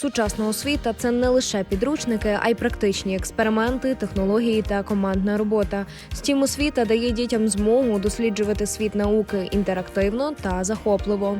Сучасна освіта це не лише підручники, а й практичні експерименти, технології та командна робота. Стім освіта дає дітям змогу досліджувати світ науки інтерактивно та захопливо.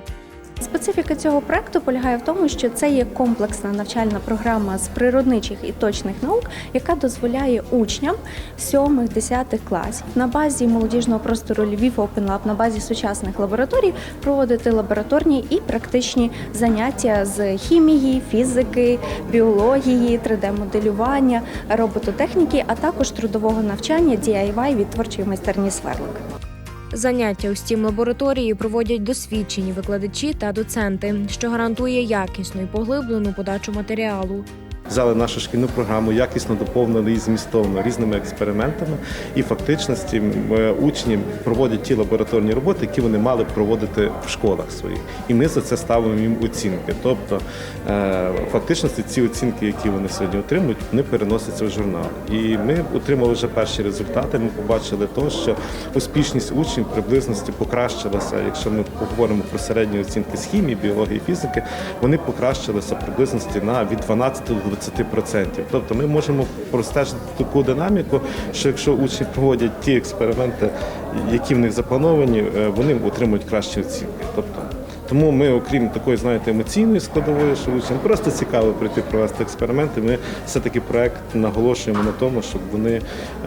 Специфіка цього проекту полягає в тому, що це є комплексна навчальна програма з природничих і точних наук, яка дозволяє учням 7-10 класів на базі молодіжного простору Львів Open Lab, на базі сучасних лабораторій проводити лабораторні і практичні заняття з хімії, фізики, біології, 3D-моделювання, робототехніки, а також трудового навчання DIY від творчої майстерні сверлик. Заняття у стім лабораторії проводять досвідчені викладачі та доценти, що гарантує якісну і поглиблену подачу матеріалу. Взяли нашу шкільну програму, якісно доповнили її змістовно різними експериментами, і фактичності е, учні проводять ті лабораторні роботи, які вони мали проводити в школах своїх. І ми за це ставимо їм оцінки. Тобто, е, фактичності ці оцінки, які вони сьогодні отримують, вони переносяться в журнал. І ми отримали вже перші результати. Ми побачили то, що успішність учнів приблизності покращилася. Якщо ми поговоримо про середні оцінки з хімії, біології, фізики, вони покращилися приблизності на від 12 до 20%. Тобто ми можемо простежити таку динаміку, що якщо учні проводять ті експерименти, які в них заплановані, е, вони отримують кращі оцінки. Тобто тому ми, окрім такої, знаєте, емоційної складової, що учням просто цікаво прийти провести експерименти. Ми все-таки проект наголошуємо на тому, щоб вони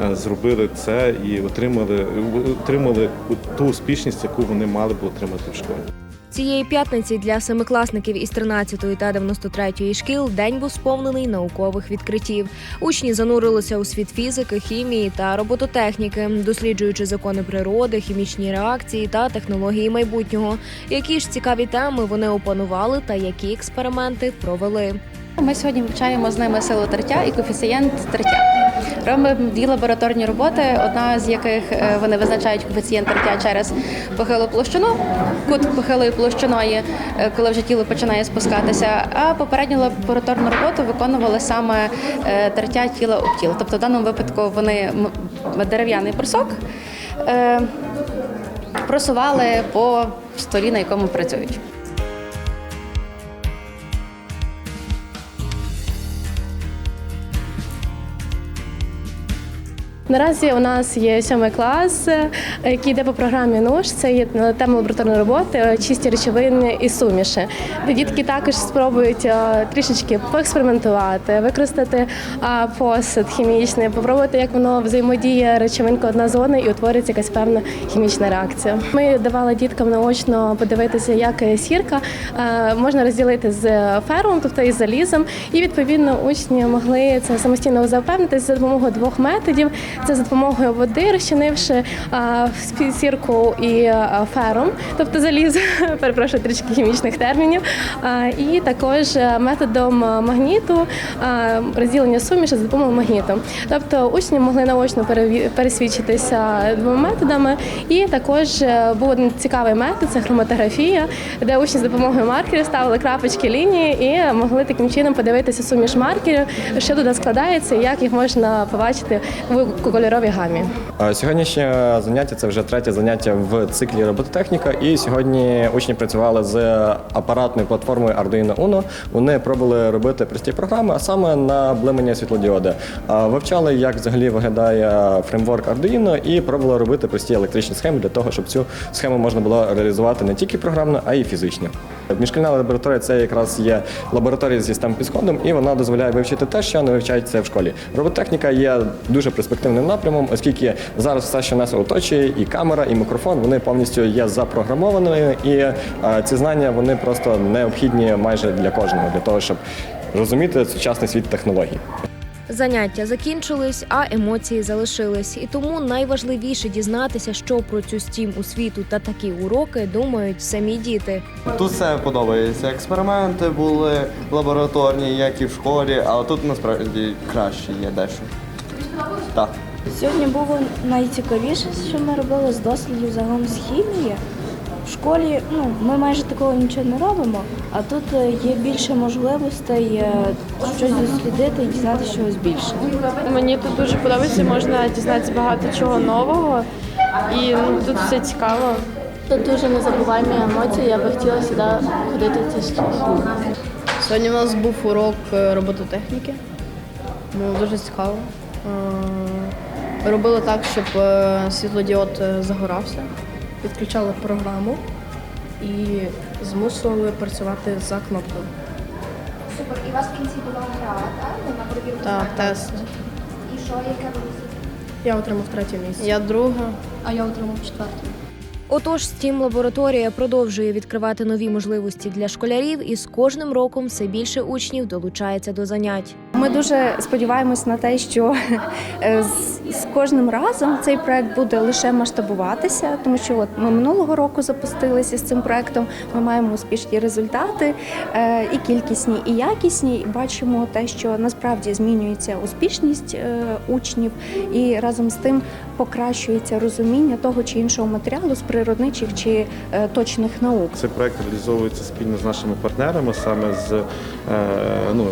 е, зробили це і отримали, отримали ту успішність, яку вони мали б отримати в школі. Цієї п'ятниці для семикласників із 13 та 93 шкіл день був сповнений наукових відкриттів. Учні занурилися у світ фізики, хімії та робототехніки, досліджуючи закони природи, хімічні реакції та технології майбутнього. Які ж цікаві теми вони опанували та які експерименти провели. Ми сьогодні вивчаємо з ними силу тертя і коефіцієнт тертя. Робимо дві лабораторні роботи, одна з яких е, вони визначають коефіцієнт тертя через похилу площину, кут похилої площиною, е, коли вже тіло починає спускатися. А попередню лабораторну роботу виконували саме е, тертя тіла об тіло. Тобто в даному випадку вони дерев'яний брусок е, просували по столі, на якому працюють. Наразі у нас є сьомий клас, е, який йде по програмі НУШ. Це є е, тема лабораторної роботи, е, чисті речовини і суміші. Дітки також спробують трішечки поекспериментувати, використати посуд хімічний, попробувати, як воно взаємодіє речовинка одна з одною і утворюється якась певна хімічна реакція. Ми давали діткам наочно подивитися, як сірка можна розділити з фермом, тобто із залізом, і відповідно учні могли це самостійно запевнитися за допомогою двох методів. Це за допомогою води, розчинивши сірку і фером, тобто заліз, перепрошую трішки хімічних термінів, і також е, методом магніту розділення суміші за допомогою магніту. Тобто учні могли наочно пересвідчитися двома методами, і також е, був один цікавий метод це хроматографія, де учні з допомогою маркерів ставили крапочки лінії і могли таким чином подивитися суміш маркерів, що туди складається, і як їх можна побачити в кольоровій гамі. Сьогоднішнє заняття це вже третє заняття в циклі робототехніка. І сьогодні учні працювали з апаратною платформою Arduino Uno. Вони пробували робити прості програми, а саме на блимання світлодіоди. Вивчали, як взагалі виглядає фреймворк Arduino, і пробували робити прості електричні схеми для того, щоб цю схему можна було реалізувати не тільки програмно, а й фізично. Міжшкільна лабораторія це якраз є лабораторія зі STEM підходом, і вона дозволяє вивчити те, що не вивчається в школі. Робототехніка є дуже перспективним напрямом, оскільки зараз все, що нас оточує, і камера, і мікрофон, вони повністю є запрограмованими, і е, ці знання вони просто необхідні майже для кожного, для того, щоб розуміти сучасний світ технологій. Заняття закінчились, а емоції залишились. І тому найважливіше дізнатися, що про цю стім освіту та такі уроки думають самі діти. Тут все подобається. Експерименти були лабораторні, як і в школі, але тут насправді краще є дещо. Так. Сьогодні було найцікавіше, що ми робили з дослідів загалом з хімії. В школі ну, ми майже такого нічого не робимо, а тут е, є більше можливостей е, щось дослідити і дізнатися чогось більше. Мені тут дуже подобається, можна дізнатися багато чого нового, і ну, тут все цікаво. Тут дуже незабуваємі емоції, я би хотіла сюди ходити частіше. Сьогодні у нас був урок е, робототехніки. Було дуже цікаво. Робили так, щоб світлодіод загорався. Підключали програму і змусили працювати за кнопкою. Супер. І у вас в кінці була гра, так? Ну, На перевірку. Так, тест. І що, яке ви Я отримав третє місце. Я друга. А я отримав четверте. Отож, Steam лабораторія продовжує відкривати нові можливості для школярів, і з кожним роком все більше учнів долучається до занять. Ми дуже сподіваємось на те, що е, з, кожним разом цей проект буде лише масштабуватися, тому що от ми минулого року запустилися з цим проектом. Ми маємо успішні результати е, і кількісні, і якісні. Бачимо те, що насправді змінюється успішність е, учнів, і разом з тим покращується розуміння того чи іншого матеріалу з природничих чи точних наук. Цей проект реалізовується спільно з нашими партнерами, саме з, ну,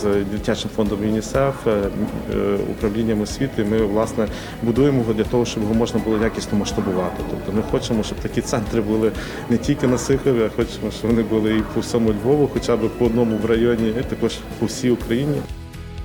з дитячим фондом ЮНІСЕФ, е, е, управлінням освіти. Ми власне будуємо його для того, щоб його можна було якісно масштабувати. Тобто ми хочемо, щоб такі центри були не тільки на Сихові, а хочемо, щоб вони були і по всьому Львову, хоча б по одному в районі, і також по всій Україні.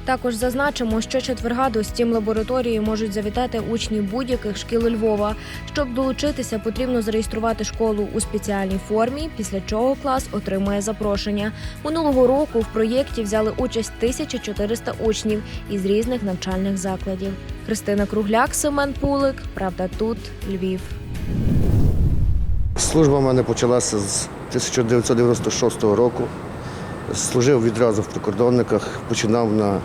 Також зазначимо, що четверга до Steam лабораторії можуть завітати учні будь-яких шкіл Львова. Щоб долучитися, потрібно зареєструвати школу у спеціальній формі, після чого клас отримує запрошення. Минулого року в проєкті взяли участь 1400 учнів із різних навчальних закладів. Христина Кругляк, Семен Пулик. Правда, тут Львів. Служба в мене почалася з 1996 року. Служив відразу в прикордонниках, починав на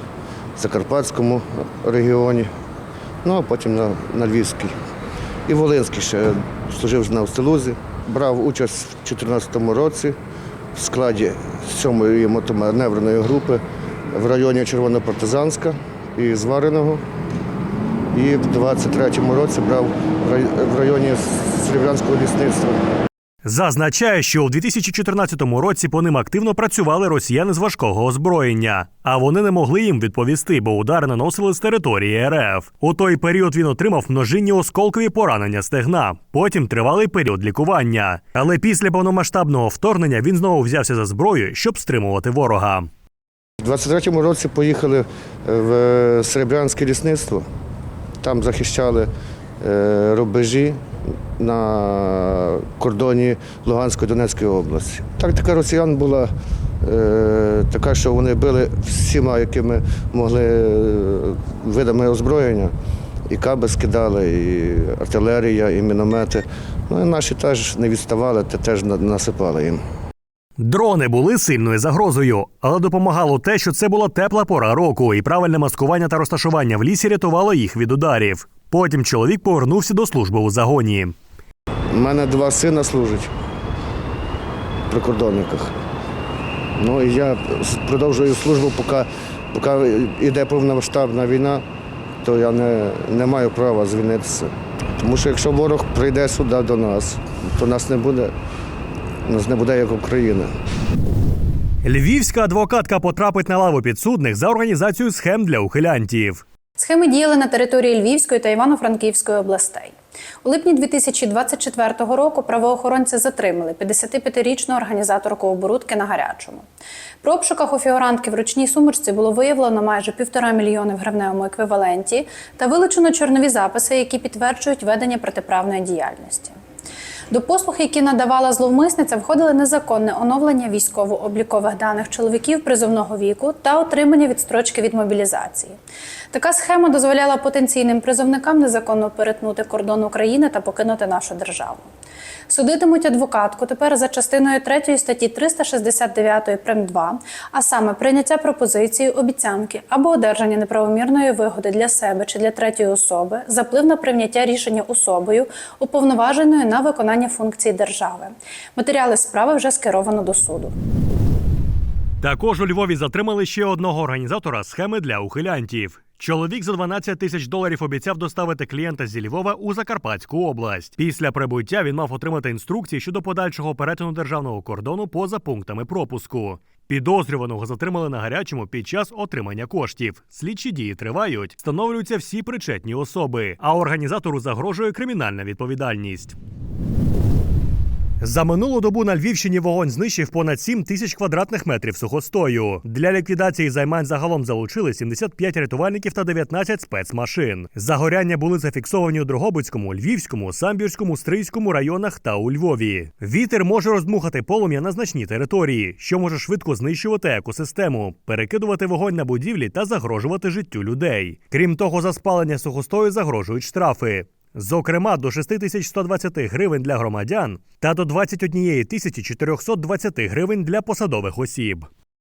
Закарпатському регіоні, ну а потім на, на Львівській. І Волинський ще служив на Устилузі. Брав участь в 2014 році в складі 7-ї мотоманевреної групи в районі Червонопартизанська і Звареного. І в 23-му році брав в районі Серебрянського лісництва. Зазначає, що у 2014 році по ним активно працювали росіяни з важкого озброєння, а вони не могли їм відповісти, бо удари наносили з території РФ. У той період він отримав множинні осколкові поранення стегна. Потім тривалий період лікування. Але після повномасштабного вторгнення він знову взявся за зброю, щоб стримувати ворога. У 23-му році поїхали в Серебрянське лісництво. Там захищали е, рубежі на кордоні Луганської Донецької області. Тактика росіян була е, така, що вони били всіма, якими могли е, видами озброєння. І каби скидали, і артилерія, і міномети. Ну і наші теж не відставали, те теж насипали їм. Дрони були сильною загрозою, але допомагало те, що це була тепла пора року, і правильне маскування та розташування в лісі рятувало їх від ударів. Потім чоловік повернувся до служби у загоні. У мене два сина служать в прикордонниках. Ну і я продовжую службу, поки, поки йде повномасштабна війна, то я не, не маю права звільнитися. Тому що якщо ворог прийде сюди до нас, то нас не буде, нас не буде як Україна. Львівська адвокатка потрапить на лаву підсудних за організацію схем для ухилянтів. Схеми діяли на території Львівської та Івано-Франківської областей. У липні 2024 року правоохоронці затримали 55-річну організаторку оборудки на гарячому. При обшуках у фігурантки в ручній сумочці було виявлено майже півтора мільйони в гривневому еквіваленті та вилучено чорнові записи, які підтверджують ведення протиправної діяльності. До послуг, які надавала зловмисниця, входили незаконне оновлення військово-облікових даних чоловіків призовного віку та отримання відстрочки від мобілізації. Така схема дозволяла потенційним призовникам незаконно перетнути кордон України та покинути нашу державу. Судитимуть адвокатку тепер за частиною 3 статті 369 прим 2, а саме прийняття пропозиції, обіцянки або одержання неправомірної вигоди для себе чи для третьої особи, заплив на прийняття рішення особою, уповноваженою на виконання функцій держави. Матеріали справи вже скеровано до суду. Також у Львові затримали ще одного організатора схеми для ухилянтів. Чоловік за 12 тисяч доларів обіцяв доставити клієнта зі Львова у Закарпатську область. Після прибуття він мав отримати інструкції щодо подальшого перетину державного кордону поза пунктами пропуску. Підозрюваного затримали на гарячому під час отримання коштів. Слідчі дії тривають, встановлюються всі причетні особи, а організатору загрожує кримінальна відповідальність. За минулу добу на Львівщині вогонь знищив понад 7 тисяч квадратних метрів сухостою. Для ліквідації займань загалом залучили 75 рятувальників та 19 спецмашин. Загоряння були зафіксовані у Дрогобицькому, Львівському, Самбірському, Стрийському районах та у Львові. Вітер може роздмухати полум'я на значні території, що може швидко знищувати екосистему, перекидувати вогонь на будівлі та загрожувати життю людей. Крім того, за спалення сухостою загрожують штрафи. Зокрема, до 6120 гривень для громадян та до 21 420 гривень для посадових осіб.